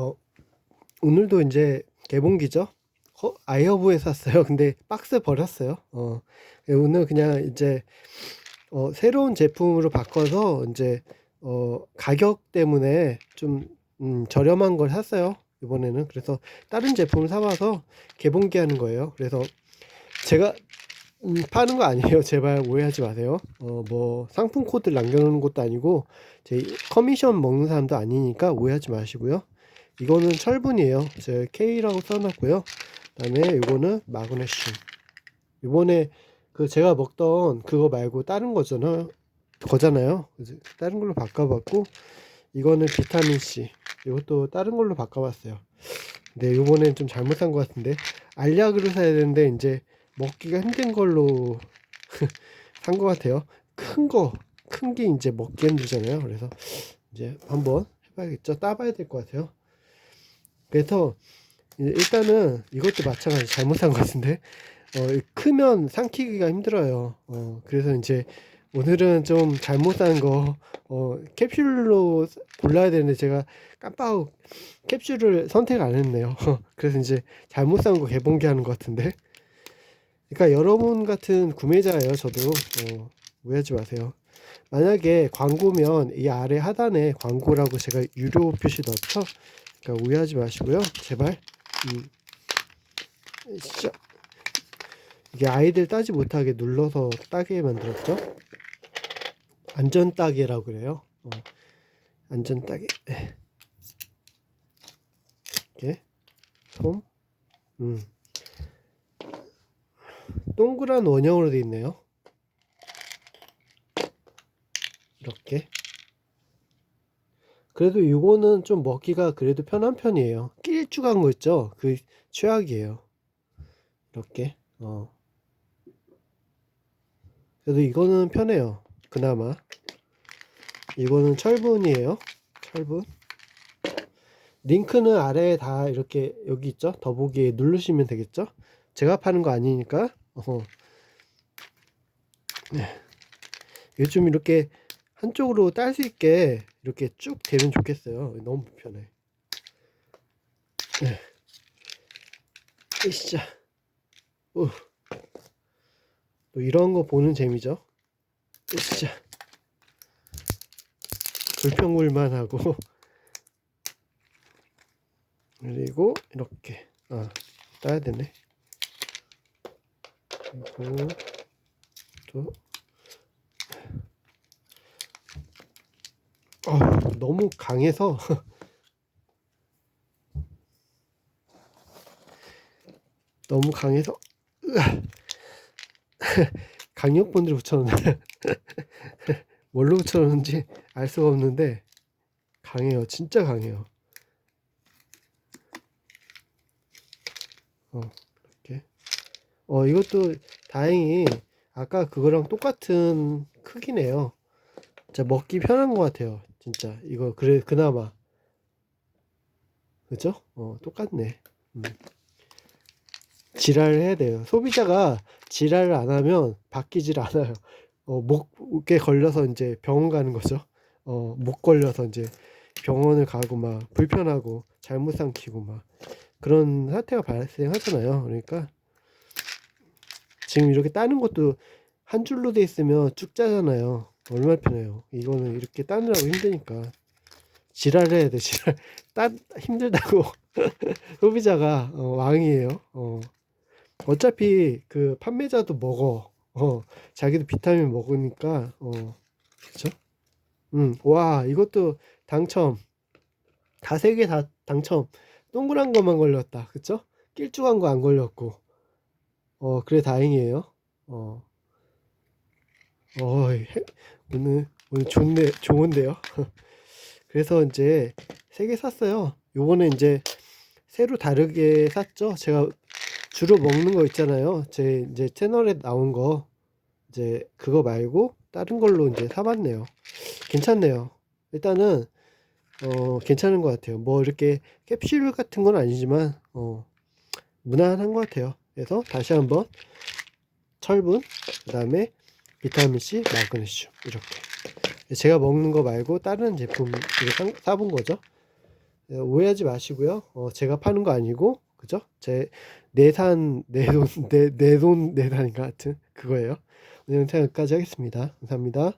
어, 오늘도 이제 개봉기죠? 어, 아이허브에 샀어요. 근데 박스 버렸어요. 어, 예, 오늘 그냥 이제 어, 새로운 제품으로 바꿔서 이제 어, 가격 때문에 좀 음, 저렴한 걸 샀어요. 이번에는 그래서 다른 제품을 사와서 개봉기 하는 거예요. 그래서 제가 음, 파는 거 아니에요. 제발 오해하지 마세요. 어, 뭐 상품 코드를 남겨놓는 것도 아니고 제 커미션 먹는 사람도 아니니까 오해하지 마시고요. 이거는 철분이에요. 제가 K라고 써놨고요. 그다음에 이거는 마그네슘. 이번에 그 제가 먹던 그거 말고 다른 거잖아. 거잖아요. 다른 걸로 바꿔봤고 이거는 비타민 C. 이것도 다른 걸로 바꿔봤어요. 근데 이번엔 좀 잘못 산 것 같은데 알약으로 사야 되는데 이제 먹기가 힘든 걸로 산 것 같아요. 큰 거, 큰 게 이제 먹기 힘들잖아요. 그래서 이제 한번 해봐야겠죠. 따봐야 될 것 같아요. 그래서 일단은 이것도 마찬가지 잘못 산것 같은데 어, 크면 삼키기가 힘들어요. 어, 그래서 이제 오늘은 좀 잘못 산 거, 어, 캡슐로 골라야 되는데 제가 깜빡 캡슐을 선택 안 했네요. 그래서 이제 잘못 산 거 개봉기 하는 것 같은데. 그러니까 여러분 같은 구매자예요, 저도. 어, 오해하지 마세요. 만약에 광고면 이 아래 하단에 광고라고 제가 유료 표시 넣죠? 그러니까 오해하지 마시고요. 제발. 음. 진짜. 이게 아이들 따지 못하게 눌러서 따게 만들었죠? 안전 따개라고 그래요. 어. 안전 따개. 이렇게 솜. 음. 동그란 원형으로 되어 있네요. 이렇게. 그래도 이거는 좀 먹기가 그래도 편한 편이에요. 길쭉한 거 있죠? 그 최악이에요. 이렇게. 어. 그래도 이거는 편해요. 그나마. 이거는 철분이에요. 철분. 링크는 아래에 다 이렇게 여기 있죠? 더보기에 누르시면 되겠죠? 제가 파는 거 아니니까. 어허. 네. 요즘 이렇게 한쪽으로 딸 수 있게 이렇게 쭉 되면 좋겠어요. 너무 불편해. 네. 으쌰. 우. 또 이런 거 보는 재미죠. 으쌰. 불평불만 하고 그리고 이렇게 아 따야 되네. 그리고 또 어, 너무 강해서. 너무 강해서. 강력본드를 붙여놓네. 뭘로 붙여놓는지 알 수가 없는데 강해요. 진짜 강해요. 어 이렇게. 어 이것도 다행히 아까 그거랑 똑같은 크기네요. 진짜 먹기 편한 것 같아요 진짜 이거 그래 그나마. 그죠? 어 똑같네. 음. 지랄을 해야 돼요. 소비자가 지랄을 안 하면 바뀌질 않아요. 어, 목에 걸려서 이제 병원 가는 거죠. 어, 목 걸려서 이제 병원을 가고 막 불편하고 잘못 삼키고 막 그런 사태가 발생하잖아요. 그러니까 지금 이렇게 따는 것도 한 줄로 돼 있으면 쭉 짜잖아요 얼마나 편해요. 이거는 이렇게 따느라고 힘드니까 지랄을 해야 돼. 지랄. 따 힘들다고 소비자가 어, 왕이에요. 어. 어차피 그 판매자도 먹어. 어. 자기도 비타민 먹으니까 어. 그렇죠? 음. 와, 이것도 당첨. 다 세 개 다 당첨. 동그란 것만 걸렸다. 그쵸? 길쭉한 거 안 걸렸고. 어, 그래 다행이에요. 어. 어, 오늘 오늘 좋네 좋은데요. 그래서 이제 세 개 샀어요. 요거는 이제 새로 다르게 샀죠. 제가 주로 먹는 거 있잖아요. 제 이제 채널에 나온 거 이제 그거 말고 다른 걸로 이제 사봤네요. 괜찮네요. 일단은 어 괜찮은 것 같아요. 뭐 이렇게 캡슐 같은 건 아니지만 어 무난한 것 같아요. 그래서 다시 한번 철분 그다음에 비타민C, 마그네슘 이렇게 제가 먹는 거 말고 다른 제품 이거 사본 거죠 예, 오해하지 마시고요. 어, 제가 파는 거 아니고 그죠? 제 내산 내돈 내 내돈 내산인가 하여튼 그거예요. 오늘 영상 여기까지 하겠습니다. 감사합니다.